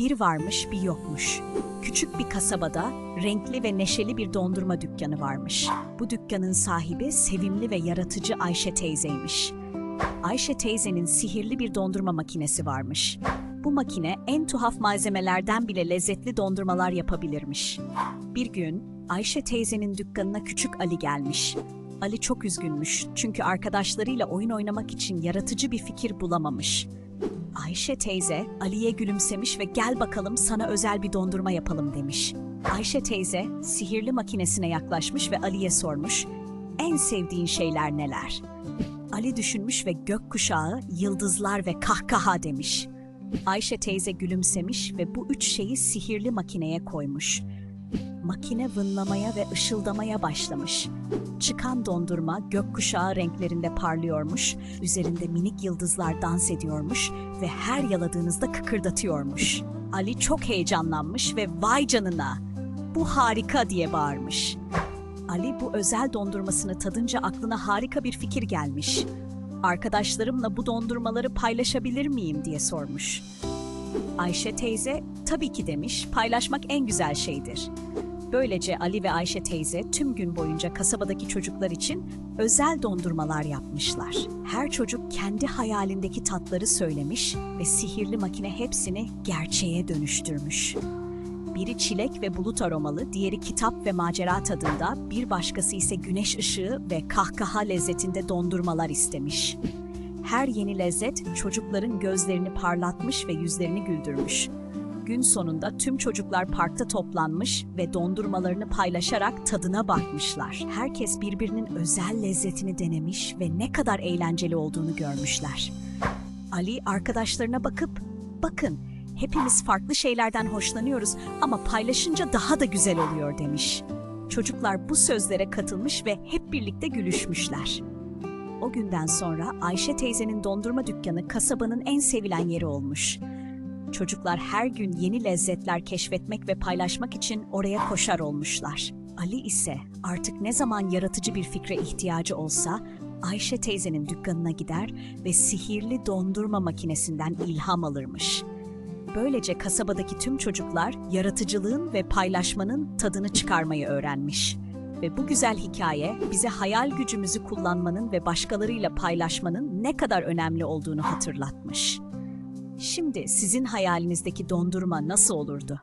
Bir varmış bir yokmuş. Küçük bir kasabada renkli ve neşeli bir dondurma dükkanı varmış. Bu dükkanın sahibi sevimli ve yaratıcı Ayşe teyzeymiş. Ayşe teyzenin sihirli bir dondurma makinesi varmış. Bu makine en tuhaf malzemelerden bile lezzetli dondurmalar yapabilirmiş. Bir gün Ayşe teyzenin dükkanına küçük Ali gelmiş. Ali çok üzgünmüş çünkü arkadaşlarıyla oyun oynamak için yaratıcı bir fikir bulamamış. Ayşe teyze Ali'ye gülümsemiş ve gel bakalım sana özel bir dondurma yapalım demiş. Ayşe teyze sihirli makinesine yaklaşmış ve Ali'ye sormuş. En sevdiğin şeyler neler? Ali düşünmüş ve gökkuşağı, yıldızlar ve kahkaha demiş. Ayşe teyze gülümsemiş ve bu üç şeyi sihirli makineye koymuş. Makine vınlamaya ve ışıldamaya başlamış. Çıkan dondurma gökkuşağı renklerinde parlıyormuş, üzerinde minik yıldızlar dans ediyormuş ve her yaladığınızda kıkırdatıyormuş. Ali çok heyecanlanmış ve vay canına bu harika diye bağırmış. Ali bu özel dondurmasını tadınca aklına harika bir fikir gelmiş. Arkadaşlarımla bu dondurmaları paylaşabilir miyim diye sormuş. Ayşe teyze tabii ki demiş, paylaşmak en güzel şeydir. Böylece Ali ve Ayşe teyze tüm gün boyunca kasabadaki çocuklar için özel dondurmalar yapmışlar. Her çocuk kendi hayalindeki tatları söylemiş ve sihirli makine hepsini gerçeğe dönüştürmüş. Biri çilek ve bulut aromalı, diğeri kitap ve macera tadında, bir başkası ise güneş ışığı ve kahkaha lezzetinde dondurmalar istemiş. Her yeni lezzet çocukların gözlerini parlatmış ve yüzlerini güldürmüş. Gün sonunda tüm çocuklar parkta toplanmış ve dondurmalarını paylaşarak tadına bakmışlar. Herkes birbirinin özel lezzetini denemiş ve ne kadar eğlenceli olduğunu görmüşler. Ali arkadaşlarına bakıp, bakın hepimiz farklı şeylerden hoşlanıyoruz ama paylaşınca daha da güzel oluyor demiş. Çocuklar bu sözlere katılmış ve hep birlikte gülüşmüşler. O günden sonra Ayşe teyzenin dondurma dükkanı kasabanın en sevilen yeri olmuş. Çocuklar her gün yeni lezzetler keşfetmek ve paylaşmak için oraya koşar olmuşlar. Ali ise artık ne zaman yaratıcı bir fikre ihtiyacı olsa Ayşe teyzenin dükkanına gider ve sihirli dondurma makinesinden ilham alırmış. Böylece kasabadaki tüm çocuklar yaratıcılığın ve paylaşmanın tadını çıkarmayı öğrenmiş. Ve bu güzel hikaye bize hayal gücümüzü kullanmanın ve başkalarıyla paylaşmanın ne kadar önemli olduğunu hatırlatmış. Şimdi sizin hayalinizdeki dondurma nasıl olurdu?